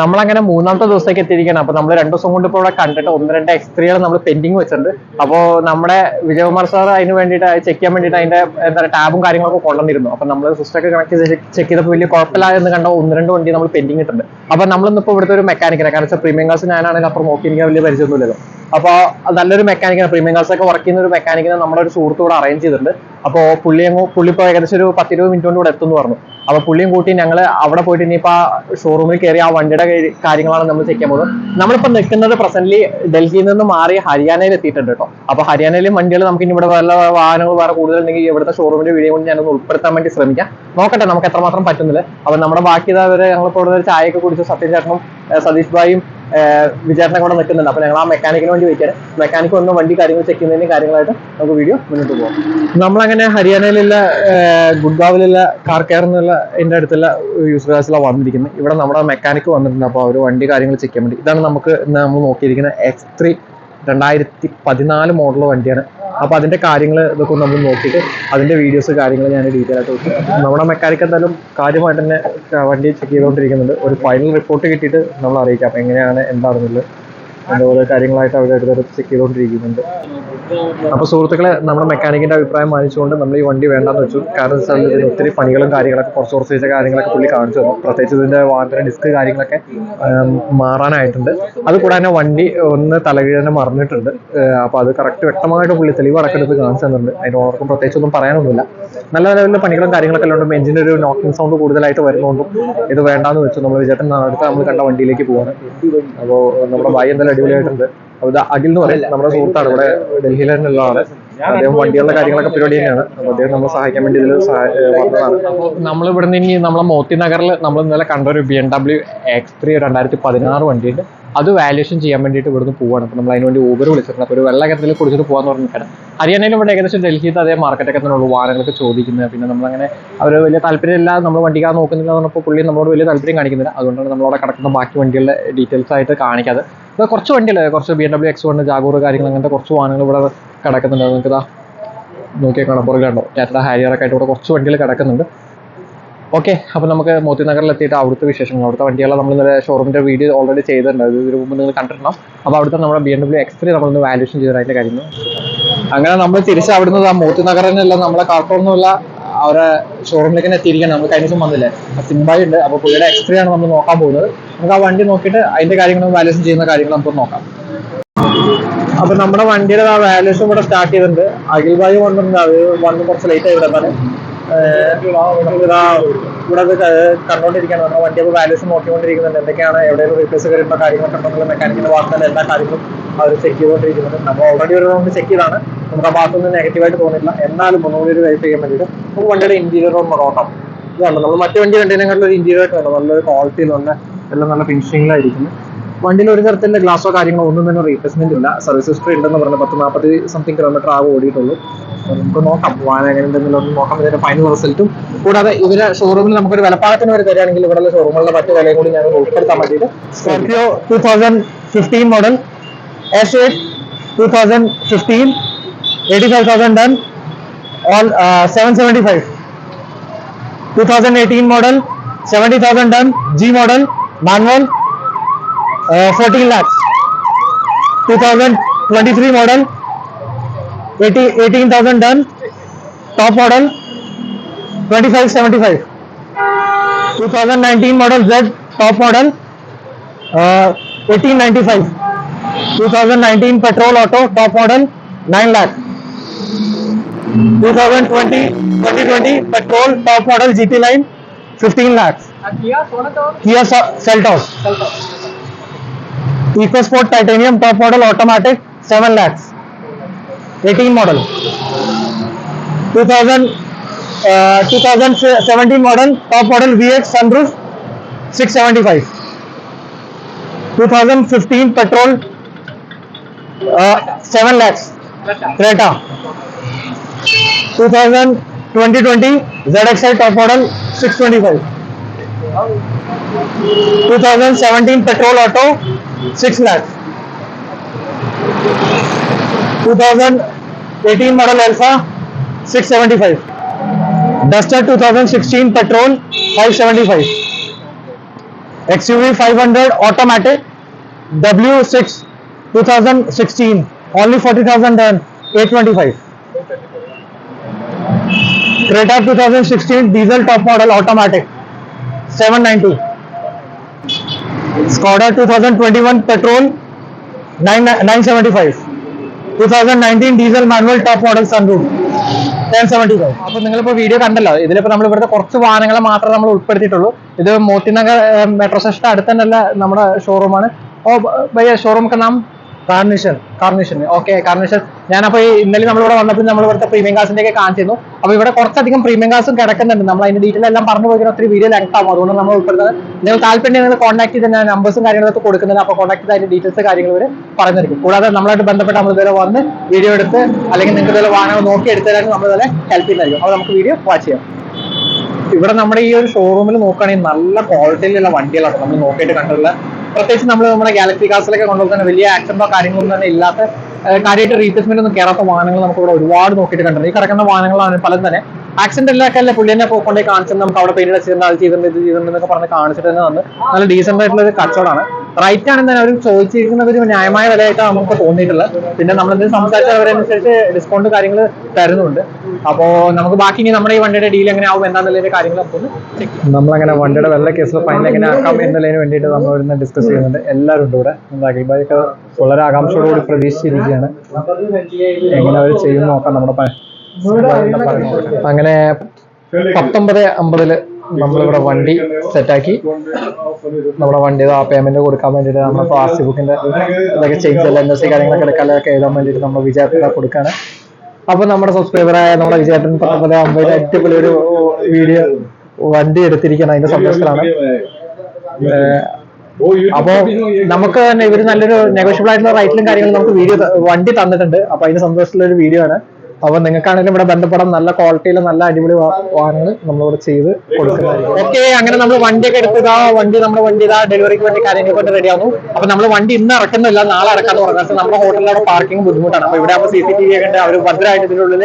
നമ്മളങ്ങനെ മൂന്നാമത്തെ ദിവസത്തേക്ക് എത്തിയിരിക്കണം അപ്പോൾ നമ്മൾ രണ്ട് ദിവസം കൊണ്ട് ഇപ്പോൾ ഇവിടെ കണ്ടിട്ട് ഒന്ന് രണ്ട് എക്സ്ട്രീകൾ നമ്മൾ പെൻഡിങ് വെച്ചിട്ടുണ്ട് അപ്പോൾ നമ്മുടെ വിജയകുമാർ സാർ അതിന് വേണ്ടിയിട്ട് ചെക്ക് ചെയ്യാൻ വേണ്ടിയിട്ട് അതിന്റെ എന്താ പറയുക ടാബും കാര്യങ്ങളൊക്കെ കൊണ്ടുവന്നിരുന്നു അപ്പോൾ നമ്മൾ സിസ്റ്റമൊക്കെ കണക്ട് ചെയ്ത് ചെക്ക് ചെയ്തപ്പോൾ വലിയ കുഴപ്പമില്ല എന്ന് കണ്ടോ ഒന്ന് രണ്ട് വണ്ടി നമ്മൾ പെൻഡിങ് ഇട്ടുണ്ട് അപ്പോൾ ഇപ്പൊ ഇവിടുത്തെ ഒരു മെക്കാനിക്കിനെ കാരണം വെച്ചാൽ പ്രീമിയം ഗാസ് ഞാനാണെങ്കിൽ അപ്പുറം നോക്കി എനിക്ക് വലിയ പരിചയമൊന്നുമില്ലല്ലോ അപ്പോൾ നല്ലൊരു മെക്കാനിക്കിനെ പ്രീമിയം ഗാസ് ഒക്കെ വർക്ക് ചെയ്യുന്ന ഒരു മെക്കാനിക്കിനെ ഒരു സുഹൃത്തോട് അറേഞ്ച് ചെയ്തിട്ടുണ്ട് അപ്പോൾ പുള്ളി അങ്ങ് പുള്ളി ഇപ്പോൾ ഏകദേശം ഒരു പത്തിരുപത് മിനിറ്റ് കൊണ്ട് ഇവിടെ എത്തുന്നു പറഞ്ഞു അപ്പൊ പുള്ളിയും കൂട്ടി ഞങ്ങള് അവിടെ പോയിട്ട് ഇനിയിപ്പോ ഷോറൂമിൽ കയറി ആ വണ്ടിയുടെ കാര്യങ്ങളാണ് നമ്മൾ ചെക്ക് ചെയ്യാൻ പോകുന്നത് നമ്മളിപ്പോ നിൽക്കുന്നത് പ്രസന്റ്ലി ഡൽഹിയിൽ നിന്ന് മാറി ഹരിയാനയിൽ എത്തിയിട്ടുണ്ട് കേട്ടോ അപ്പൊ ഹരിയാനയിലെ വണ്ടികൾ നമുക്ക് ഇനി ഇവിടെ വല്ല വാഹനങ്ങൾ വേറെ കൂടുതൽ ഉണ്ടെങ്കിൽ ഇവിടുത്തെ ഷോറൂമിന്റെ വീഡിയോ കൊണ്ട് ഞാനൊന്ന് ഉൾപ്പെടുത്താൻ വേണ്ടി ശ്രമിക്കാം നോക്കട്ടെ നമുക്ക് എത്രമാത്രം പറ്റുന്നില്ല അപ്പൊ നമ്മുടെ ബാക്കി ഇതാവരെ വരെ ഞങ്ങൾ ഇപ്പോൾ ചായയൊക്കെ കുടിച്ചു സത്യൻ ചേട്ടനും സതീഷ് ഭായും വിചാരണ കൊണ്ട് നിൽക്കുന്നുണ്ട് അപ്പോൾ ഞങ്ങൾ ആ മെക്കാനിക്കിന് വേണ്ടി വെക്കാറ് മെക്കാനിക്ക് ഒന്ന് വണ്ടി കാര്യങ്ങൾ ചെക്ക് ചെയ്യുന്നതിന്റെ കാര്യങ്ങളായിട്ട് നമുക്ക് വീഡിയോ മുന്നോട്ട് പോകാം നമ്മളങ്ങനെ ഹരിയാനയിലുള്ള ഗുഡ്ഗാവിലുള്ള കാർ കെയർ എന്നുള്ള എന്റെ അടുത്തുള്ള യൂസർ ക്ലാസ്സിലാണ് വന്നിരിക്കുന്നത് ഇവിടെ നമ്മുടെ മെക്കാനിക്ക് വന്നിട്ടുണ്ട് അപ്പോൾ അവർ വണ്ടി കാര്യങ്ങൾ ചെക്ക് ചെയ്യാൻ വേണ്ടി ഇതാണ് നമുക്ക് നമ്മൾ നോക്കിയിരിക്കുന്ന എക്സ് ത്രീ രണ്ടായിരത്തി പതിനാല് മോഡൽ വണ്ടിയാണ് അപ്പോൾ അതിൻ്റെ കാര്യങ്ങൾ ഇതൊക്കെ നമ്മൾ നോക്കിയിട്ട് അതിൻ്റെ വീഡിയോസ് കാര്യങ്ങൾ ഞാൻ ഡീറ്റെയിൽ ആയിട്ട് നോക്കി നമ്മുടെ മെക്കാനിക്ക് എന്തായാലും കാര്യമായിട്ട് തന്നെ വണ്ടി ചെക്ക് ചെയ്തുകൊണ്ടിരിക്കുന്നുണ്ട് ഒരു ഫൈനൽ റിപ്പോർട്ട് കിട്ടിയിട്ട് നമ്മൾ അറിയിക്കാം എങ്ങനെയാണ് എന്താണെന്നുള്ളത് അതുപോലെ കാര്യങ്ങളായിട്ട് അവർ ഇടതരം ചെക്ക് ചെയ്തുകൊണ്ടിരിക്കുന്നുണ്ട് അപ്പോൾ സുഹൃത്തുക്കളെ നമ്മുടെ മെക്കാനിക്കിന്റെ അഭിപ്രായം മാനിച്ചുകൊണ്ട് നമ്മൾ ഈ വണ്ടി വേണ്ടെന്ന് വെച്ചു കാരണം വെച്ചാൽ ഇതിന് ഒത്തിരി പണികളും കാര്യങ്ങളൊക്കെ കുറച്ച് കുറച്ച് ചെയ്ത കാര്യങ്ങളൊക്കെ പുള്ളി കാണിച്ചു തന്നു പ്രത്യേകിച്ച് ഇതിന്റെ വാഹനത്തിൻ്റെ ഡിസ്ക് കാര്യങ്ങളൊക്കെ മാറാനായിട്ടുണ്ട് അതുകൂടാതെ വണ്ടി ഒന്ന് തലകീഴനെ മറിഞ്ഞിട്ടുണ്ട് അപ്പോൾ അത് കറക്റ്റ് വ്യക്തമായിട്ട് പുള്ളി തെളിവ് അടക്കെടുത്ത് കാണിച്ചു തന്നിട്ടുണ്ട് അതിന് ഓർക്കും ഒന്നും പറയാനൊന്നുമില്ല നല്ല നിലവിലെ പണികളും കാര്യങ്ങളൊക്കെ ഉള്ളതുകൊണ്ട് എഞ്ചിൻ്റെ ഒരു നോക്കിംഗ് സൗണ്ട് കൂടുതലായിട്ട് വരുന്നുണ്ടും ഇത് വേണ്ടാന്ന് വെച്ചു നമ്മൾ വിചാരിച്ചാൽ അടുത്ത നമ്മൾ കണ്ട വണ്ടിയിലേക്ക് പോവാണ് അപ്പോൾ നമ്മുടെ ബായി എന്തായാലും അടിപൊളിയായിട്ടുണ്ട് അഖിൽ എന്ന് പറയും നമ്മുടെ സുഹൃത്താണ് ഇവിടെ ഡൽഹിയിൽ ഉള്ളതാണ് അദ്ദേഹം വണ്ടികളുടെ കാര്യങ്ങളൊക്കെ പരിപാടി തന്നെയാണ് അദ്ദേഹം നമ്മളെ സഹായിക്കാൻ വേണ്ടി ഇതിൽ വന്നതാണ് അപ്പോൾ നമ്മൾ നിന്ന് ഇനി നമ്മളെ മോത്തി നഗറിൽ നമ്മൾ ഇന്നലെ കണ്ട ഒരു B M W X three രണ്ടായിരത്തി പതിനാറ് വണ്ടിയുണ്ട് അത് വാല്യൂഷൻ ചെയ്യാൻ വേണ്ടിയിട്ട് ഇവിടുന്ന് പോവാണ് അപ്പോൾ നമ്മൾ അതിന് വേണ്ടി ഊബർ വിളിച്ചിട്ടുണ്ട് അപ്പൊ ഒരു വെള്ള കുടിച്ചിട്ട് പോകാന്ന് പറഞ്ഞിട്ടാണ് ഹരിയാനയിലും ഇവിടെ ഏകദേശം ഡൽഹിയിൽ അതേ മാർക്കറ്റൊക്കെ തന്നെയുള്ളൂ വാഹനങ്ങളൊക്കെ ചോദിക്കുന്നത് പിന്നെ നമ്മളങ്ങനെ അവർ വലിയ താല്പര്യമില്ല നമ്മൾ വണ്ടിക്കാർ നോക്കുന്നില്ല എന്ന് പറഞ്ഞപ്പോൾ പുള്ളി നമ്മളോട് വലിയ താല്പര്യം കാണിക്കുന്നില്ല അതുകൊണ്ടാണ് നമ്മളോട് കിടക്കുന്ന ബാക്കി വണ്ടികളുടെ ഡീറ്റെയിൽസ് ആയിട്ട് കാണിക്കാതെ ഇപ്പോൾ കുറച്ച് വണ്ടികൾ കുറച്ച് B M W X one Jaguar കാര്യങ്ങൾ അങ്ങനത്തെ കുറച്ച് വാഹനങ്ങൾ ഇവിടെ കിടക്കുന്നുണ്ട് നിങ്ങൾക്ക് ഇതാ നോക്കിയാൽ കാണാം പുറകിലുണ്ടോ ടാറ്റ ഹാരിയറൊക്കെ ആയിട്ട് ഇവിടെ കുറച്ച് വണ്ടികൾ കിടക്കുന്നുണ്ട് ഓക്കെ അപ്പോൾ നമുക്ക് മോത്തി എത്തിയിട്ട് അവിടുത്തെ വിശേഷങ്ങൾ അവിടുത്തെ വണ്ടികളെ നമ്മൾ ഇന്നലെ ഷോറൂമിൻ്റെ വീഡിയോ ഓൾറെഡി ചെയ്തിട്ടുണ്ട് ഇതിന് മുമ്പ് നിങ്ങൾ കണ്ടിട്ടുണ്ടോ അപ്പോൾ അവിടുത്തെ നമ്മുടെ B M W X three നമ്മളൊന്ന് വാല്യൂഷൻ ചെയ്തതായിട്ട് കാര്യങ്ങൾ അങ്ങനെ നമ്മൾ തിരിച്ച് അവിടുന്ന് ആ മൂത്തി നഗറിനല്ല നമ്മളെ കാർട്ടൂണെന്നുള്ള അവരെ ഷോറൂമിലേക്ക് തന്നെ എത്തിയിരിക്കണം നമ്മൾ കഴിഞ്ഞ ദിവസം വന്നില്ലേ സിംബായി ഉണ്ട് അപ്പോൾ പുള്ളിയുടെ എക്സ്ട്രീ ആണ് നമ്മൾ നോക്കാൻ പോകുന്നത് നമുക്ക് ആ വണ്ടി നോക്കിയിട്ട് അതിന്റെ കാര്യങ്ങൾ വാലേഷൻ ചെയ്യുന്ന കാര്യങ്ങൾ നമുക്ക് നോക്കാം അപ്പൊ നമ്മുടെ വണ്ടിയുടെ ആ വാലേഷൻ ഇവിടെ സ്റ്റാർട്ട് ചെയ്തിട്ടുണ്ട് അഖിൽ ബായി വന്നിട്ടുണ്ട് അത് വന്ന് കുറച്ച് ലേറ്റ് ആയി വിടാൻ ഇവിടെ അത് കണ്ടുകൊണ്ടിരിക്കുകയാണ് നമ്മുടെ വണ്ടി അപ്പൊ വാലേഷൻ നോക്കിക്കൊണ്ടിരിക്കുന്നുണ്ട് എന്തൊക്കെയാണ് എവിടെയെങ്കിലും റീപ്ലേസ് കാര്യങ്ങളൊക്കെ ഉണ്ടെന്നുള്ള മെക്കാനിക്കിന്റെ വാർത്തകൾ എല്ലാ കാര്യങ്ങളും അവർ ചെക്ക് ചെയ്തുകൊണ്ടിരിക്കുന്നത് നമ്മൾ ഓൾറെഡി ഒരു റൗണ്ട് ചെക്ക് ചെയ്താണ് നമുക്ക് ആ ഭാഗത്തുനിന്ന് നെഗറ്റീവായിട്ട് തോന്നില്ല എന്നാലും ഒന്നുകൂടി ഒരു വെരിഫൈ ചെയ്യാൻ വേണ്ടിയിട്ട് നമുക്ക് വണ്ടിയുടെ ഇന്റീരിയർ ഒന്ന് ഇതാണ് നമ്മൾ മറ്റു വണ്ടി കണ്ടതിനെക്കാളും ഒരു ഇന്റീരിയർ ആയിട്ട് വേണം നല്ലൊരു ക്വാളിറ്റിയിൽ നല്ല എല്ലാം നല്ല ഫിനിഷിങ്ങിലായിരിക്കും വണ്ടിയിൽ ഒരു തരത്തിലുള്ള ഗ്ലാസോ കാര്യങ്ങളോ ഒന്നും തന്നെ റീപ്ലേസ്മെന്റ് ഇല്ല സർവീസ് ഹിസ്റ്ററി ഉണ്ടെന്ന് പറഞ്ഞാൽ പത്ത് നാൽപ്പത്തി സംതിങ് കിലോമീറ്റർ ആകെ ഓടിയിട്ടുള്ളൂ നമുക്ക് നോക്കാം വാഹനം എങ്ങനെ എന്തെങ്കിലും ഒന്ന് നോക്കാം ഇതിന്റെ ഫൈനൽ റിസൾട്ടും കൂടാതെ ഇവരെ ഷോറൂമിൽ നമുക്കൊരു വിലപ്പാകത്തിന് വരെ തരികയാണെങ്കിൽ ഇവിടെയുള്ള ഷോറൂമുകളുടെ മറ്റു വിലയും കൂടി ഞാൻ ഉൾപ്പെടുത്താൻ വേണ്ടിയിട്ട് Scorpio two thousand fifteen model S8 2015 85,000 done on uh, 775. 2018 model 70,000 done, G model, manual, uh, 14 lakhs. 2023 model 18,000 done, top model 2575. 2019 model Z, top model 1895. Uh, 2019 petrol auto top model 9 lakh 2020 2020 petrol top model GT line 15 lakh Kia Seltos EcoSport titanium top model automatic 7 lakh 18 model 2000 2017 model top model V X sunroof 675 2015 petrol seven lakhs Creta two thousand twenty twenty Z XL top model six twenty five two thousand seventeen petrol auto six lakhs two thousand eighteen model Alpha six seventy five Duster two thousand sixteen petrol five seventy five X XUV five hundred automatic W six 2016 only 40,000 and 825 Creta 2016 diesel top model automatic 790. Skoda 2021 petrol 9, 975 2019 diesel manual top model sunroof അപ്പൊ നിങ്ങളിപ്പോൾ video കണ്ടല്ലോ ഇതിലിപ്പോൾ നമ്മൾ ഇവിടുത്തെ കുറച്ച് വാഹനങ്ങൾ മാത്രമേ നമ്മൾ ഉൾപ്പെടുത്തിയിട്ടുള്ളൂ ഇത് മോത്തിനഗർ മെട്രോ സ്റ്റേഷൻ അടുത്ത് തന്നെയല്ല നമ്മുടെ ഷോറൂമാണ് ഓ ഭയ്യ ഷോറൂം കാ നാം കാർണിഷൻ കാർണിഷൻ ഓക്കെ കാർണിഷൻ ഞാനപ്പോ ഇന്നലെ നമ്മൾ ഇവിടെ വന്നപ്പോൾ നമ്മൾ ഇവിടുത്തെ പ്രീമിയം കാസിന്റെ ഒക്കെ കാണിച്ചിരുന്നു അപ്പൊ ഇവിടെ കുറച്ചധികം പ്രീമിയം കാസും കിടക്കുന്നുണ്ട് നമ്മൾ അതിന്റെ ഡീറ്റെയിൽ എല്ലാം പറഞ്ഞു പോയി ഒത്തിരി വീഡിയോ ലെങ്ത് ആവും അതുകൊണ്ട് നമ്മൾ ഉൾപ്പെടുന്നത് നിങ്ങൾ താല്പര്യം നിങ്ങൾ കോൺടാക്ട് ചെയ്ത് ഞാൻ നമ്പേഴ്സും കാര്യങ്ങളൊക്കെ കൊടുക്കുന്നത് അപ്പോൾ കോൺടാക്ട് ചെയ്ത് അതിന്റെ ഡീറ്റെയിൽസ് കാര്യങ്ങൾ ഇവർ പറഞ്ഞിരിക്കും കൂടാതെ നമ്മളായിട്ട് ബന്ധപ്പെട്ട് നമ്മൾ ഇതുവരെ വന്ന് വീഡിയോ എടുത്ത് അല്ലെങ്കിൽ നിങ്ങൾക്ക് ഇതുവരെ വാഹനം നോക്കി എടുത്തതായിട്ട് നമ്മൾ ഇതുവരെ ഹെൽപ്പ് ചെയ്യുന്നതായിരിക്കും അപ്പോൾ നമുക്ക് വീഡിയോ വാച്ച് ചെയ്യാം ഇവിടെ നമ്മുടെ ഈ ഒരു ഷോറൂമിൽ നോക്കുകയാണെങ്കിൽ നല്ല ക്വാളിറ്റിയിലുള്ള വണ്ടികളാണ് നമ്മൾ നോക്കിയിട്ട് കണ്ടുള്ള പ്രത്യേകിച്ച് നമ്മൾ നമ്മുടെ ഗാലക്സി കാസിലൊക്കെ കൊണ്ടുപോകുന്ന വലിയ ആക്സിഡന്റോ കാര്യങ്ങളൊന്നും തന്നെ ഇല്ലാത്ത കാര്യമായിട്ട് റീപ്ലേസ്മെന്റ് ഒന്നും കയറാത്ത വാഹനങ്ങൾ നമുക്ക് ഇവിടെ ഒരുപാട് നോക്കിയിട്ട് കണ്ടിട്ടുണ്ട് ഈ കിടക്കുന്ന വാഹനങ്ങളാണ് പലതും തന്നെ ആക്സിഡന്റ് എല്ലാക്കല്ല പുള്ളി തന്നെ കൊണ്ടേ കാണിച്ചു നമുക്ക് അവിടെ പേര് അടിച്ചിരുന്ന അത് ചെയ്തിട്ടുണ്ട് ഇത് ചെയ്തിട്ടുണ്ടെന്നൊക്കെ പറഞ്ഞ് കാണിച്ചിട്ട് തന്നെ വന്ന് നല്ല ഡീസെന്റ് ആയിട്ടുള്ള ഒരു കച്ചവടമാണ് റൈറ്റ് ആണെന്ന് തന്നെ അവർ ചോദിച്ചിരിക്കുന്നത് ഒരു ന്യായമായ വിലയായിട്ടാണ് നമുക്ക് തോന്നിയിട്ടുള്ളത് പിന്നെ നമ്മൾ എന്തെങ്കിലും സംസാരിച്ചാൽ അവരനുസരിച്ച് ഡിസ്കൗണ്ട് കാര്യങ്ങൾ തരുന്നുണ്ട് അപ്പോൾ നമുക്ക് ബാക്കി ഇനി നമ്മുടെ ഈ വണ്ടിയുടെ ഡീൽ എങ്ങനെ ആവും എന്താണെന്നുള്ള കാര്യങ്ങൾ നമ്മളങ്ങനെ വണ്ടിയുടെ വെള്ള കേസിൽ ഫൈനൽ എങ്ങനെ ആക്കാം എന്നുള്ളതിന് വേണ്ടിയിട്ട് നമ്മൾ ഇന്ന് ഡിസ്കസ് ചെയ്യുന്നുണ്ട് എല്ലാവരും ഉണ്ട് ഇവിടെ അഖിൽബായൊക്കെ വളരെ ആകാംക്ഷയോടുകൂടി പ്രതീക്ഷിച്ചിരിക്കുകയാണ് എങ്ങനെ അവർ ചെയ്യുന്ന നോക്കാം നമ്മുടെ അങ്ങനെ പത്തൊമ്പത് അമ്പതില് നമ്മളിവിടെ വണ്ടി സെറ്റാക്കി നമ്മുടെ വണ്ടി ആ പേയ്മെന്റ് കൊടുക്കാൻ വേണ്ടിട്ട് നമ്മുടെ പാസ് ബുക്കിന്റെ ഇതൊക്കെ ചേഞ്ച് അല്ല എൻ എസ് കാര്യങ്ങളൊക്കെ എടുക്കാനൊക്കെ എഴുതാൻ വേണ്ടിട്ട് നമ്മൾ വിജയത്തിനെ കൊടുക്കാണ് അപ്പൊ നമ്മുടെ സബ്സ്ക്രൈബറായ നമ്മുടെ വിജയത്തിന് പത്തൊമ്പത് അമ്പത് അടിപൊളി ഒരു വീഡിയോ വണ്ടി എടുത്തിരിക്കണം അതിന്റെ സന്തോഷത്തിലാണ് അപ്പോ നമുക്ക് തന്നെ ഇവര് നല്ലൊരു നെഗോഷ്യബിൾ ആയിട്ടുള്ള റൈറ്റിലും കാര്യങ്ങളും നമുക്ക് വീഡിയോ വണ്ടി തന്നിട്ടുണ്ട് അപ്പൊ അതിന്റെ സന്തോഷത്തിലുള്ള ഒരു വീഡിയോ ആണ് അപ്പൊ നിങ്ങൾക്കാണെങ്കിലും ഇവിടെ ബന്ധപ്പെടാൻ നല്ല ക്വാളിറ്റിയിൽ നല്ല അടിപൊളി വാഹനങ്ങൾ നമ്മളിവിടെ ചെയ്ത് കൊടുക്കുന്നതായിരിക്കും ഓക്കെ അങ്ങനെ നമ്മൾ വണ്ടിയൊക്കെ എടുക്കുക വണ്ടി നമ്മുടെ വണ്ടി ഇതാ ഡെലിവറിക്ക് വേണ്ടി കാര്യങ്ങൾ കൊണ്ട് റെഡി ആവുന്നു അപ്പൊ നമ്മൾ വണ്ടി ഇന്ന് ഇറക്കുന്നില്ല നാളെ ഇറക്കാന്ന് പറഞ്ഞാൽ നമ്മുടെ ഹോട്ടലിലവിടെ പാർക്കിംഗ് ബുദ്ധിമുട്ടാണ് അപ്പൊ ഇവിടെ ആകുമ്പോൾ സി സി ടി വി ഒക്കെ ഉണ്ട് അവർ ഭദ്രമായിട്ട് ഇതിനുള്ളിൽ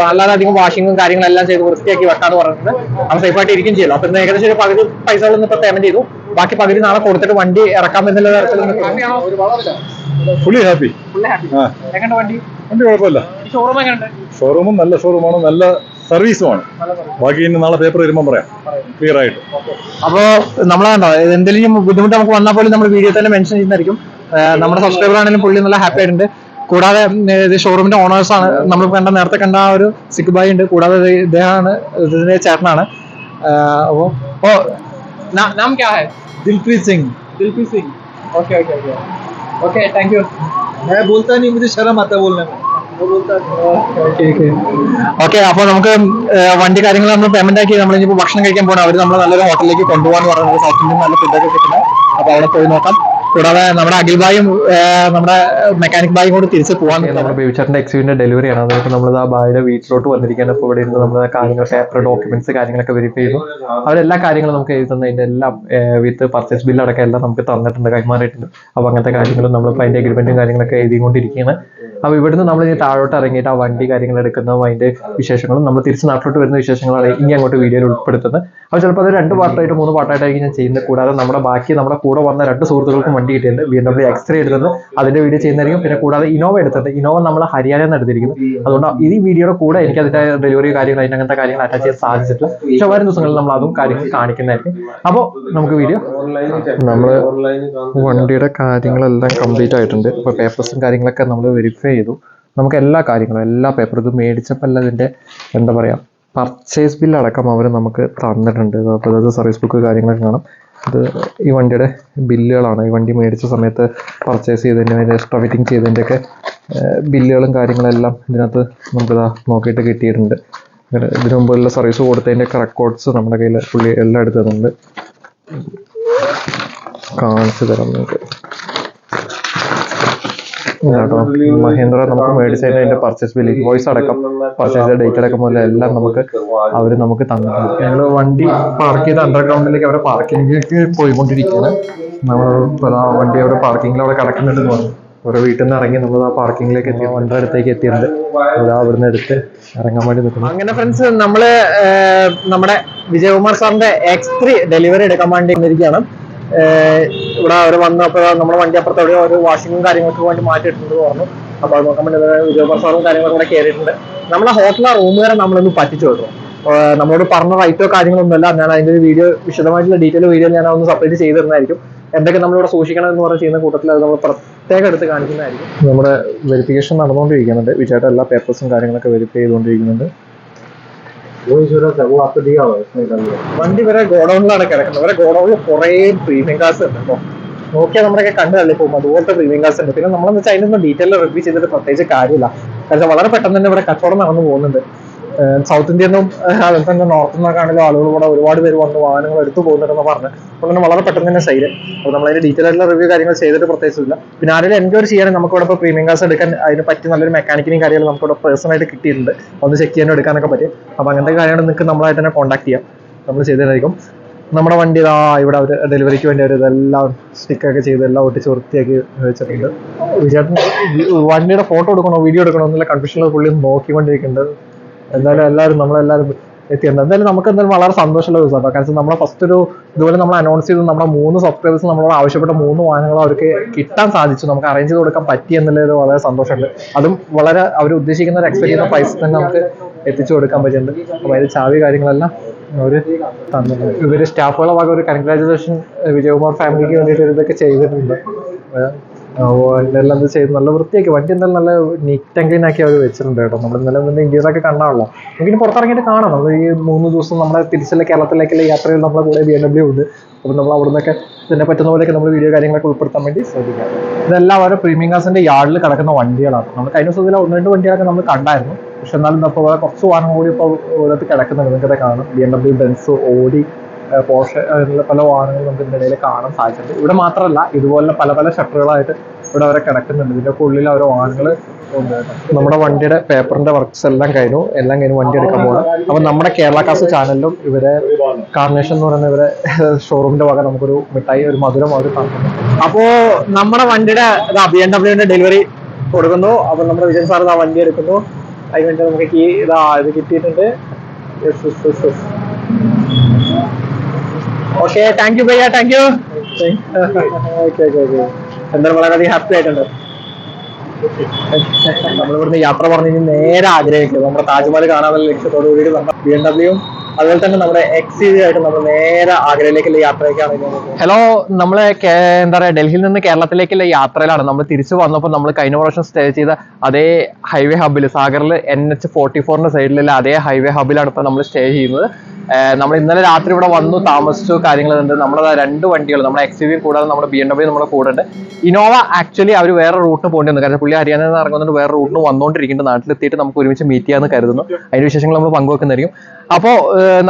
വളരെയധികം വാഷിങ്ങും കാര്യങ്ങളെല്ലാം ചെയ്ത് വൃത്തിയാക്കി വെക്കാന്ന് പറഞ്ഞിട്ട് നമ്മൾ ആയിട്ട് ഇരിക്കും ചെയ്യല്ലോ അപ്പൊ ഏകദേശം ഒരു പകുതി ഒന്നും ഇപ്പൊ പേയ്മെന്റ് ചെയ്തു ബാക്കി പകുതി നാളെ കൊടുത്തിട്ട് വണ്ടി ഇറക്കാം എന്നുള്ള തരത്തിൽ ഫുള്ളി ഹാപ്പി വണ്ടി കുഴപ്പമില്ല ഷോറൂമും നല്ല ഷോറൂമാണ് നല്ല സർവീസുമാണ് ബാക്കി ഇനി നാളെ പേപ്പർ വരുമ്പോൾ പറയാം ക്ലിയർ ആയിട്ട് അപ്പോൾ നമ്മളെ കണ്ടോ എന്തെങ്കിലും ബുദ്ധിമുട്ട് നമുക്ക് വന്നാൽ പോലും നമ്മൾ വീഡിയോ തന്നെ മെൻഷൻ ചെയ്യുന്നതായിരിക്കും നമ്മുടെ സബ്സ്ക്രൈബർ ആണെങ്കിലും പുള്ളി നല്ല ഹാപ്പി ആയിട്ടുണ്ട് കൂടാതെ ഉം, ഇത് ഷോറൂമിന്റെ ഓണേഴ്സ് ആണ് നമ്മൾ കണ്ട നേരത്തെ കണ്ട ആ ഒരു സിക്ക് ബായ് ഉണ്ട് കൂടാതെ ഇത് ഇദ്ദേഹമാണ് ഇതിന്റെ ചേട്ടനാണ് ഏഹ് അപ്പോ ഓ നാ- നാം ക്യാ high Dilpreet Singh ദിൽപി Singh okay okay okay okay thank you मैं बोलता नहीं मुझे शर्म आता है बोलने में ഓക്കെ അപ്പൊ നമുക്ക് ഏഹ്, വണ്ടി കാര്യങ്ങൾ നമ്മൾ പേയ്മെന്റ് ആക്കി നമ്മൾ ഇനിയിപ്പോ ഭക്ഷണം കഴിക്കാൻ പോകണം അവർ നമ്മൾ നല്ലൊരു ഹോട്ടലിലേക്ക് കൊണ്ടുപോകാന്ന് പറഞ്ഞത് സൗത്ത് ഇന്ത്യൻ നല്ല ഫുഡൊക്കെ കിട്ടുന്നത് അപ്പൊ അവിടെ പോയി നോക്കാം കൂടാതെ നമ്മുടെ അഖിൽ ഭായും നമ്മുടെ മെക്കാനിക് ഭായും കൂടെ തിരിച്ച് പോകാൻ നമ്മുടെ ബേബിച്ചാറിന്റെ എക്സിബിന്റെ ഡെലിവറി ആണ് അതിപ്പോ നമ്മൾ ആ ഭായുടെ വീട്ടിലോട്ട് വന്നിരിക്കാൻ അപ്പോൾ ഇവിടെ ഇരുന്ന് നമ്മുടെ കാര്യങ്ങൾ പേപ്പർ ഡോക്യുമെന്റ്സ് കാര്യങ്ങളൊക്കെ വെരിഫൈ ചെയ്തു അവരെല്ലാ കാര്യങ്ങളും നമുക്ക് എഴുതി അതിന്റെ എല്ലാം വിത്ത് പർച്ചേസ് ബില്ല് അടക്കം എല്ലാം നമുക്ക് തന്നിട്ടുണ്ട് കൈമാറിയിട്ടുണ്ട് അപ്പോൾ അങ്ങനത്തെ കാര്യങ്ങളും നമ്മൾ അതിന്റെ എഗ്രിമെന്റും കാര്യങ്ങളൊക്കെ എഴുതിക്കൊണ്ടിരിക്കുകയാണ് അപ്പോൾ ഇവിടുന്ന് നമ്മൾ ഇനി താഴോട്ട് ഇറങ്ങിയിട്ട് ആ വണ്ടി കാര്യങ്ങൾ എടുക്കുന്നതും അതിന്റെ വിശേഷങ്ങളും നമ്മൾ തിരിച്ച് നാട്ടിലോട്ട് വരുന്ന വിശേഷങ്ങളാണ് ഇനി അങ്ങോട്ട് വീഡിയോയിൽ ഉൾപ്പെടുത്തുന്നത് അപ്പോൾ ചിലപ്പോൾ അത് രണ്ട് പാർട്ടായിട്ട് മൂന്ന് പാർട്ടായിട്ടായിരിക്കും ഞാൻ ചെയ്യുന്നത് കൂടാതെ നമ്മുടെ ബാക്കി നമ്മുടെ കൂടെ വന്ന രണ്ട് സുഹൃത്തുക്കൾക്കും വണ്ടി കിട്ടിയിട്ടുണ്ട് ബി ഡബ്ല്യൂ എക്സ്റേ എടുത്തത് അതിന്റെ വീഡിയോ ചെയ്യുന്നതായിരിക്കും പിന്നെ കൂടാതെ ഇന്നോവ എടുത്തിട്ട് ഇന്നോവ നമ്മൾ ഹരിയാനയിൽ നിന്ന് എടുത്തിരിക്കുന്നു അതുകൊണ്ട് ഈ വീഡിയോയുടെ കൂടെ എനിക്ക് അതിന്റെ ഡെലിവറി കാര്യങ്ങൾ അതിൻ്റെ അങ്ങനത്തെ കാര്യങ്ങൾ അറ്റാച്ച് ചെയ്യാൻ സാധിച്ചിട്ടില്ല പക്ഷെ വരും ദിവസങ്ങളിൽ നമ്മൾ അതും കാര്യങ്ങൾ കാണിക്കുന്നതായിരിക്കും അപ്പോൾ നമുക്ക് വീഡിയോ നമ്മൾ വണ്ടിയുടെ കാര്യങ്ങളെല്ലാം കംപ്ലീറ്റ് ആയിട്ടുണ്ട് ഇപ്പോൾ പേപ്പേഴ്സും കാര്യങ്ങളൊക്കെ നമ്മൾ വെരിഫൈ ചെയ്തു നമുക്ക് എല്ലാ കാര്യങ്ങളും എല്ലാ പേപ്പറും ഇത് മേടിച്ചപ്പോൾ അതിൻ്റെ എന്താ പറയുക പർച്ചേസ് ബില്ലടക്കം അവർ നമുക്ക് തന്നിട്ടുണ്ട് അതായത് സർവീസ് ബുക്ക് കാര്യങ്ങളൊക്കെ കാണാം ഇത് ഈ വണ്ടിയുടെ ബില്ലുകളാണ് ഈ വണ്ടി മേടിച്ച സമയത്ത് പർച്ചേസ് ചെയ്തതിൻ്റെ അതിൻ്റെ എക്സ്ട്രാ ഫിറ്റിംഗ് ചെയ്തതിൻ്റെയൊക്കെ ബില്ലുകളും കാര്യങ്ങളെല്ലാം ഇതിനകത്ത് നമുക്കിതാ നോക്കിയിട്ട് കിട്ടിയിട്ടുണ്ട് ഇതിനു മുമ്പുള്ള സർവീസ് കൊടുത്തതിൻ്റെയൊക്കെ റെക്കോർഡ്സ് നമ്മുടെ കയ്യിൽ പുള്ളി എല്ലാം എടുത്തതുണ്ട് കാണിച്ചു തരാം നിങ്ങൾക്ക് മഹേന്ദ്ര നമുക്ക് മേടിച്ചതിന് അതിന്റെ പർച്ചേസ് ബില്ല് വോയിസ് അടക്കം പർച്ചേസ് ഡേറ്റ് അടക്കം പോലെ എല്ലാം നമുക്ക് അവർ നമുക്ക് തന്നിട്ടുണ്ട് ഞങ്ങൾ വണ്ടി പാർക്ക് ചെയ്ത് അണ്ടർഗ്രൗണ്ടിലേക്ക് അവരുടെ പാർക്കിങ്ങിലേക്ക് പോയിക്കൊണ്ടിരിക്കുകയാണ് നമ്മൾ വണ്ടി അവിടെ പാർക്കിങ്ങിൽ അവിടെ കിടക്കുന്നുണ്ടെന്ന് പറഞ്ഞു ഓരോ വീട്ടിൽ നിന്ന് ഇറങ്ങി നമ്മൾ ആ പാർക്കിങ്ങിലേക്ക് എത്തി വണ്ടിയുടെ അടുത്തേക്ക് എത്തിയിട്ടുണ്ട് അതാ അവിടുന്ന് എടുത്ത് ഇറങ്ങാൻ വേണ്ടി നിൽക്കുന്നു അങ്ങനെ ഫ്രണ്ട്സ് നമ്മള് നമ്മുടെ വിജയകുമാർ സാറിന്റെ എക്സ് ത്രീ ഡെലിവറി എടുക്കാൻ വേണ്ടി ഇരിക്കുകയാണ് ഇവിടെ അവർ വന്നപ്പോൾ നമ്മുടെ വണ്ടി അപ്പുറത്ത് അവിടെ ഒരു വാഷിങ്ങും കാര്യങ്ങൾക്ക് വേണ്ടി മാറ്റിയിട്ടുണ്ട് പറഞ്ഞു അപ്പോൾ അത് നോക്കാൻ വേണ്ടി വിജയകുമാർ സാറും കാര്യങ്ങളും കൂടെ കയറിയിട്ടുണ്ട് നമ്മളെ ഹോട്ടലിലെ റൂം വരെ നമ്മളൊന്ന് പറ്റിച്ചു വിട്ടു നമ്മളോട് പറഞ്ഞ റൈറ്റോ കാര്യങ്ങളൊന്നുമല്ല ഞാൻ അതിന്റെ ഒരു വീഡിയോ വിശദമായിട്ടുള്ള ഡീറ്റെയിൽ വീഡിയോ ഞാൻ അതൊന്ന് സെപ്പറേറ്റ് ചെയ്ത് തരുന്നതായിരിക്കും എന്തൊക്കെ നമ്മളിവിടെ സൂക്ഷിക്കണം എന്ന് പറഞ്ഞ് ചെയ്യുന്ന കൂട്ടത്തിൽ അത് നമ്മൾ പ്രത്യേകം എടുത്ത് കാണിക്കുന്നതായിരിക്കും നമ്മുടെ വെരിഫിക്കേഷൻ നടന്നുകൊണ്ടിരിക്കുന്നുണ്ട് വിചാരിച്ച എല്ലാ പേപ്പേഴ്സും കാര്യങ്ങളൊക്കെ വെരിഫൈ ചെയ്തുകൊണ്ടിരിക്കുന്നുണ്ട് वो इंश्योरेंस है वो आपको दिया हुआ है इसमें कर लिया വണ്ടി വരെ ഗോഡൌണിലാണ് കിടക്കുന്നത് വരെ ഗോഡൌണിൽ കുറേ പ്രീമിയം കാർസ് ഉണ്ട് കേട്ടോ നോക്കിയാൽ നമ്മളൊക്കെ കണ്ടു തള്ളി പോകും അതുപോലത്തെ പ്രീമിയം കാർസ് ഉണ്ട് പിന്നെ നമ്മളെന്ന് വെച്ചാൽ അതിനൊന്നും ഡീറ്റെയിൽ റിവ്യൂ ചെയ്തിട്ട് പ്രത്യേകിച്ച് കാര്യമില്ല കാരണം വളരെ പെട്ടെന്ന് തന്നെ ഇവിടെ കച്ചവടം നടന്നു പോകുന്നുണ്ട് സൗത്ത് ഇന്ത്യന്നും അതുപോലെ തന്നെ നോർത്ത് നിന്നൊക്കെയാണെങ്കിലും ആളുകൾ കൂടെ ഒരുപാട് പേര് വന്ന് വാഹനങ്ങൾ എടുത്തു പോകുന്നുണ്ടെന്ന് പറഞ്ഞ് അപ്പോൾ തന്നെ വളരെ പെട്ടെന്ന് തന്നെ സെയിൽ അപ്പോൾ നമ്മൾ അതിൻ്റെ ഡീറ്റെയിൽ ആയിട്ടുള്ള റിവ്യൂ കാര്യങ്ങൾ ചെയ്തിട്ട് പ്രത്യേകിച്ചില്ല പിന്നെ ആരെങ്കിലും എൻക്വയറി ചെയ്യാനും നമുക്ക് ഇവിടെ ഇപ്പോൾ പ്രീമിയം കാസ് എടുക്കാൻ അതിന് പറ്റി നല്ലൊരു മെക്കാനിക്കിനും കാര്യങ്ങളും നമുക്ക് ഇവിടെ പേഴ്സണായിട്ട് കിട്ടിയിട്ടുണ്ട് ഒന്ന് ചെക്ക് ചെയ്യാനും എടുക്കാനൊക്കെ പറ്റും അപ്പോൾ അങ്ങനത്തെ കാര്യങ്ങൾ നിങ്ങൾക്ക് നമ്മളായിട്ട് തന്നെ കോൺടാക്ട് ചെയ്യാം നമ്മൾ ചെയ്തതായിരിക്കും നമ്മുടെ വണ്ടി ആ ഇവിടെ അവർ ഡെലിവറിക്ക് വേണ്ടി അവർ ഇതെല്ലാം സ്റ്റിക്കൊക്കെ ചെയ്ത് എല്ലാം ഒട്ടിച്ച് വൃത്തിയാക്കി വെച്ചിട്ടുണ്ട് വിചാരിച്ചു വണ്ടിയുടെ ഫോട്ടോ എടുക്കണോ വീഡിയോ എടുക്കണോ എന്നുള്ള കൺഫ്യൂഷനിൽ പുള്ളി നോക്കിക്കൊണ്ടിരിക്കുന്നുണ്ട് എന്തായാലും എല്ലാവരും നമ്മളെല്ലാവരും എത്തിയിട്ടുണ്ട് എന്തായാലും നമുക്ക് എന്തായാലും വളരെ സന്തോഷമുള്ള ദിവസം കാരണം നമ്മുടെ ഫസ്റ്റ് ഒരു ഇതുപോലെ നമ്മൾ അനൗൺസ് ചെയ്ത് നമ്മുടെ മൂന്ന് സബ്സ്ക്രൈബേഴ്സ് നമ്മളോട് ആവശ്യപ്പെട്ട മൂന്ന് വാഹനങ്ങൾ അവർക്ക് കിട്ടാൻ സാധിച്ചു നമുക്ക് അറേഞ്ച് ചെയ്ത് കൊടുക്കാൻ പറ്റി എന്നുള്ളൊരു വളരെ സന്തോഷമുണ്ട് അതും വളരെ അവർ ഉദ്ദേശിക്കുന്ന ഒരു എക്സ്പെക്ട് ചെയ്യുന്ന പ്രൈസ് തന്നെ നമുക്ക് എത്തിച്ചു കൊടുക്കാൻ പറ്റുന്നുണ്ട് അപ്പോൾ അതിൽ ചാവി കാര്യങ്ങളെല്ലാം അവർ തന്നിട്ടുണ്ട് ഇവർ സ്റ്റാഫുകളെ ഭാഗം ഒരു കൺഗ്രാജുലേഷൻ വിജയകുമാർ ഫാമിലിക്ക് വേണ്ടിയിട്ട് ഇതൊക്കെ ചെയ്തിട്ടുണ്ട് എല്ലാം ഇത് ചെയ്ത് നല്ല വൃത്തിയാക്കി വണ്ടി എന്തായാലും നല്ല നീറ്റ് ആൻഡ് ക്ലീൻ ആക്കി അവർ വെച്ചിട്ടുണ്ട് കേട്ടോ നമ്മൾ ഇന്നലെ നിന്ന് ഇൻറ്റീരിയറൊക്കെ കണ്ടാണല്ലോ നമുക്കിനി പുറത്തിറങ്ങിയിട്ട് കാണാം നമ്മൾ ഈ മൂന്ന് ദിവസം നമ്മുടെ തിരിച്ചുള്ള കേരളത്തിലേക്കുള്ള യാത്രയിൽ നമ്മളെ കൂടെ ബി എം ഡബ്ല്യൂ ഉണ്ട് അപ്പോൾ നമ്മൾ അവിടെ നിന്നൊക്കെ ഇതിനെ പറ്റുന്ന പോലെയൊക്കെ നമ്മൾ വീഡിയോ കാര്യങ്ങളൊക്കെ ഉൾപ്പെടുത്താൻ വേണ്ടി ശ്രദ്ധിക്കാം ഇതെല്ലാം അവരുടെ പ്രീമിയം ഗാസിൻ്റെ യാർഡിൽ കിടക്കുന്ന വണ്ടികളാണ് നമ്മൾ കഴിഞ്ഞ ദിവസം ഇതിൽ ഒന്ന് രണ്ട് വണ്ടികളൊക്കെ നമ്മൾ കണ്ടായിരുന്നു പക്ഷെ എന്നാലും ഇപ്പോൾ കുറച്ച് വാഹനം കൂടി ഇപ്പോൾ ഓരോരുത്തർ കിടക്കുന്നുണ്ട് നിങ്ങൾക്കത് കാണും B M W Benz Audi Porsche പല വാഹനങ്ങളും നമുക്ക് ഇതിൻ്റെ ഇടയിൽ കാണാൻ സാധിച്ചിട്ടുണ്ട് ഇവിടെ മാത്രമല്ല ഇതുപോലെ പല പല ഷട്ടറുകളായിട്ട് ഇവിടെ അവരെ കിടക്കുന്നുണ്ട് ഇതിൻ്റെ ഉള്ളിൽ അവരെ വാഹനങ്ങൾ നമ്മുടെ വണ്ടിയുടെ പേപ്പറിന്റെ വർക്ക്സ് എല്ലാം കഴിഞ്ഞു എല്ലാം കഴിഞ്ഞു വണ്ടി എടുക്കാൻ പോകണം അപ്പൊ നമ്മുടെ കേരള കാസ് ചാനലിലും ഇവരെ കാർണേഷൻ എന്ന് പറയുന്ന ഇവരെ ഷോറൂമിന്റെ വക നമുക്കൊരു മിഠായി ഒരു മധുരം അവർ കാണുന്നു അപ്പോ നമ്മുടെ വണ്ടിയുടെ ബി എം ഡബ്ല്യുവിന്റെ ഡെലിവറി കൊടുക്കുന്നു അപ്പൊ നമ്മുടെ വിജയൻ സാർ ആ വണ്ടി എടുക്കുന്നു അതിന് വേണ്ടി നമുക്ക് ഈ ഇതാ ഇത് കിട്ടിയിട്ടുണ്ട് okay thank you ഭയ്യ thank you okay okay okay എന്തായാലും വളരെയധികം ഹാപ്പി ആയിട്ടുണ്ട് നമ്മളിവിടുന്ന് യാത്ര പറഞ്ഞു നേരെ ആഗ്രഹിക്കുക നമ്മുടെ താജ്മഹൽ കാണാനുള്ള ലക്ഷ്യത്തോട് കൂടി നമ്മുടെ ബി എം ഡബ്ല്യു അതുപോലെ തന്നെ നമ്മുടെ ആയിട്ട് നമ്മൾ നേരെ ആഗ്രയിലേക്കുള്ള യാത്രയ്ക്കാണ് ഹലോ നമ്മൾ എന്താ പറയാ ഡൽഹിയിൽ നിന്ന് കേരളത്തിലേക്കുള്ള യാത്രയിലാണ് നമ്മൾ തിരിച്ചു വന്നപ്പോൾ നമ്മൾ കഴിഞ്ഞ പ്രാവശ്യം സ്റ്റേ ചെയ്ത അതേ ഹൈവേ ഹബിൽ സാഗറിൽ എൻ എച്ച് ഫോർട്ടി ഫോറിന്റെ സൈഡിലുള്ള അതേ ഹൈവേ ഹബിലാണ് ഇപ്പൊ നമ്മൾ സ്റ്റേ ചെയ്യുന്നത് നമ്മൾ ഇന്നലെ രാത്രി ഇവിടെ വന്നു താമസിച്ചു കാര്യങ്ങളുണ്ട് നമ്മുടെ രണ്ട് വണ്ടികൾ നമ്മുടെ വി കൂടാതെ നമ്മുടെ ബി എം ഡബ്ല്യൂ നമ്മുടെ കൂടെ ഉണ്ട് ഇന്നോവ ആക്ച്വലി അവർ വേറെ റൂട്ടിന് പോകേണ്ടി വന്നു കാരണം പുള്ളി ഹരിയാനയിൽ നിന്ന് ഇറങ്ങുന്നുണ്ട് വേറെ റൂട്ടിന് വന്നുകൊണ്ടിരിക്കുന്നുണ്ട് നാട്ടിലെത്തിയിട്ട് നമുക്ക് ഒരുമിച്ച് മീറ്റ് ചെയ്യാന്ന് കരുതുന്നു അതിന് വിശേഷങ്ങൾ നമ്മൾ പങ്കുവെക്കുന്നതായിരിക്കും അപ്പോൾ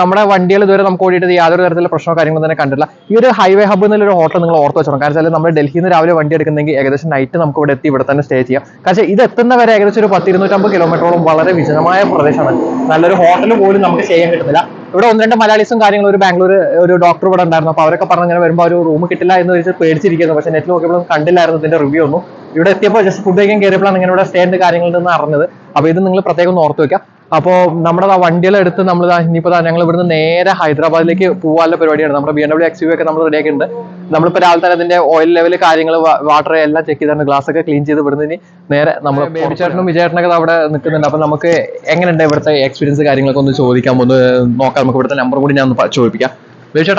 നമ്മുടെ വണ്ടികൾ ഇതുവരെ നമുക്ക് ഓടിയിട്ട് യാതൊരു തരത്തിലുള്ള പ്രശ്നമോ കാര്യങ്ങളും തന്നെ കണ്ടില്ല ഈ ഒരു ഹൈവേ ഹബ് എന്നുള്ള ഹോട്ടൽ നിങ്ങൾ ഓർത്ത് വെച്ചോ കാരണം വെച്ചാൽ നമ്മൾ ഡൽഹിയിൽ നിന്ന് രാവിലെ വണ്ടി എടുക്കുന്നെങ്കിൽ ഏകദേശം നൈറ്റ് നമുക്ക് ഇവിടെ എത്തി ഇവിടെ തന്നെ സ്റ്റേ ചെയ്യാം കാരണം ഇത് എത്തുന്ന വരെ ഏകദേശം ഒരു പത്തിരുന്നൂറ്റമ്പത് കിലോമീറ്ററോളം വളരെ വിജനമായ പ്രദേശമാണ് നല്ലൊരു ഹോട്ടൽ പോലും നമുക്ക് ചെയ്യാൻ കിട്ടുന്നില്ല ഇവിടെ ഒന്ന് രണ്ട് മലയാളീസും കാര്യങ്ങളും ഒരു ബാംഗ്ലൂർ ഒരു ഡോക്ടർ ഇവിടെ ഉണ്ടായിരുന്നു അപ്പോൾ അവരൊക്കെ പറഞ്ഞു ഇങ്ങനെ വരുമ്പോൾ ഒരു റൂം കിട്ടില്ല എന്ന് വെച്ച് പേടിച്ചിരിക്കുന്നു പക്ഷേ നെറ്റ് നോക്കിയപ്പോഴും കണ്ടില്ലായിരുന്നു ഇതിന്റെ റിവ്യൂ ഒന്നും ഇവിടെ എത്തിയപ്പോൾ ജസ്റ്റ് ഫുഡ് കഴിക്കാൻ കയറിയപ്പോഴാണ് ഇങ്ങനെ ഇവിടെ സ്റ്റേൻ്റെ കാര്യങ്ങളിൽ നിന്ന് അറിഞ്ഞത് അപ്പോൾ ഇത് നിങ്ങൾ പ്രത്യേകം ഒന്ന് ഓർത്ത് വെക്കാം അപ്പോൾ നമ്മുടെ ആ വണ്ടികളെടുത്ത് നമ്മൾ ഇനിയിപ്പോൾ ഞങ്ങൾ ഇവിടുന്ന് നേരെ ഹൈദരാബാദിലേക്ക് പോകാനുള്ള പരിപാടിയാണ് നമ്മുടെ B M W X U ഒക്കെ നമ്മൾ റെഡിയാക്കിയിട്ടുണ്ട് നമ്മളിപ്പോൾ രാവിലെ തന്നെ അതിന്റെ ഓയിൽ ലെവൽ കാര്യങ്ങൾ വാട്ടർ എല്ലാം ചെക്ക് ചെയ്താണ് ഗ്ലാസ് ഒക്കെ ക്ലീൻ ചെയ്ത് വിടുന്നതിന് നേരെ നമ്മൾ ബേബി ചേട്ടനും വിജയേട്ടനൊക്കെ അവിടെ നിൽക്കുന്നുണ്ട് അപ്പം നമുക്ക് എങ്ങനെയുണ്ട് ഇവിടുത്തെ എക്സ്പീരിയൻസ് കാര്യങ്ങളൊക്കെ ഒന്ന് ചോദിക്കാം ഒന്ന് നോക്കാം നമുക്ക് ഇവിടുത്തെ നമ്പർ കൂടി ഞാൻ ഒന്ന് ചോദിപ്പിക്കാം ബേബി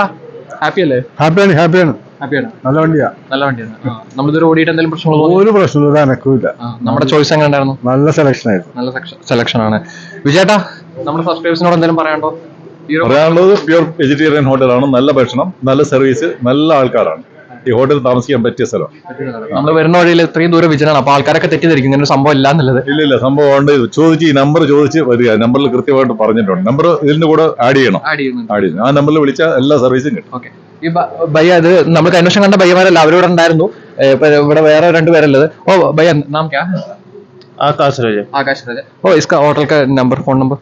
ഹാപ്പി അല്ലേ ഹാപ്പിയാണ് ഹാപ്പിയാണ് ഹാപ്പിയാണ് നല്ല വണ്ടിയാ നല്ല വണ്ടിയാണ് നമ്മളിതൊരു ഓടിയിട്ട് എന്തെങ്കിലും പ്രശ്നങ്ങൾ ഒരു പ്രശ്നമില്ല എനക്കില്ല നമ്മുടെ ചോയ്സ് എങ്ങനെ ഉണ്ടായിരുന്നു നല്ല സെലക്ഷൻ ആയിരുന്നു നല്ല സെലക്ഷൻ ആണ് വിജയേട്ടാ നമ്മുടെ സബ്സ്ക്രൈബേഴ്സിനോട് എന്തെങ്കിലും പറയാനുണ്ടോ പറയാനുള്ളത് പ്യൂർ വെജിറ്റേറിയൻ ഹോട്ടലാണ് നല്ല ഭക്ഷണം നല്ല സർവീസ് നല്ല ആൾക്കാരാണ് ഈ ഹോട്ടൽ താമസിക്കാൻ പറ്റിയ സ്ഥലം നമ്മൾ വരുന്ന വഴിയിൽ ഇത്രയും ദൂരം വിജയനാണ് അപ്പൊ ആൾക്കാരൊക്കെ തെറ്റിദ്ധരിക്കും ഇങ്ങനെ സംഭവം ഇല്ല എന്നുള്ളത് ഇല്ല ഇല്ല സംഭവം ഉണ്ട് ചോദിച്ച് ഈ നമ്പർ ചോദിച്ച് വരിക നമ്പറിൽ കൃത്യമായിട്ട് പറഞ്ഞിട്ടുണ്ട് നമ്പർ ഇതിന്റെ കൂടെ ആഡ് ചെയ്യണം ആഡ് ചെയ്യണം ആ നമ്പറിൽ വിളിച്ചാൽ എല്ലാ സർവീസും കിട്ടും ഓക്കെ ഈ ഭയ്യ അത് നമ്മൾ കഴിഞ്ഞ കണ്ട ഭയ്യമാരല്ല അവരോട് ഉണ്ടായിരുന്നു ഇവിടെ വേറെ രണ്ടുപേരല്ലത് ഓ ഭയ്യ നാം ക്യാ ആകാശ് ആകാശ് ഓ ഇസ്ക hotel number phone number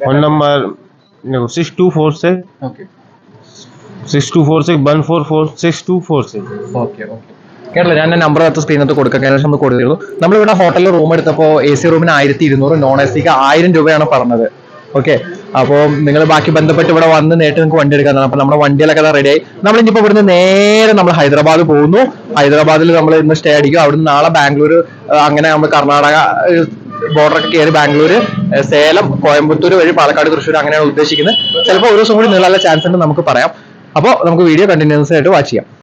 phone number six two four six okay six two four six one four four six two four six okay okay കേട്ടില്ല ഞാൻ നമ്പർ അടുത്ത സ്ക്രീനകത്ത് കൊടുക്കാം ഏകദേശം ഒന്ന് കൊടുത്തിരുന്നു നമ്മളിവിടെ ഹോട്ടലിൽ റൂം എടുത്തപ്പോൾ എ സി റൂമിന് ആയിരത്തി ഇരുന്നൂറ് നോൺ എ സിക്ക് ആയിരം രൂപയാണ് പറഞ്ഞത് ഓക്കെ അപ്പോൾ നിങ്ങൾ ബാക്കി ബന്ധപ്പെട്ട് ഇവിടെ വന്ന് നേരിട്ട് നിങ്ങൾക്ക് വണ്ടി എടുക്കാനാണ് അപ്പോൾ നമ്മുടെ വണ്ടികളൊക്കെ റെഡി ആയി നമ്മൾ ഇനിയിപ്പോൾ ഇവിടുന്ന് നേരെ നമ്മൾ ഹൈദരാബാദ് പോകുന്നു ഹൈദരാബാദിൽ നമ്മൾ ഇന്ന് സ്റ്റേ അടിക്കും അവിടുന്ന് നാളെ ബാംഗ്ലൂർ അങ്ങനെ നമ്മൾ കർണാടക ബോർഡറൊക്കെ കയറി ബാംഗ്ലൂർ സേലം കോയമ്പത്തൂർ വഴി പാലക്കാട് തൃശ്ശൂർ അങ്ങനെയാണ് ഉദ്ദേശിക്കുന്നത് ചിലപ്പോൾ ഒരു ദിവസം കൂടി നീളാനുള്ള ചാൻസ് ഉണ്ട് നമുക്ക് പറയാം അപ്പോൾ നമുക്ക് വീഡിയോ കണ്ടിന്യൂസ് ആയിട്ട് വാച്ച് ചെയ്യാം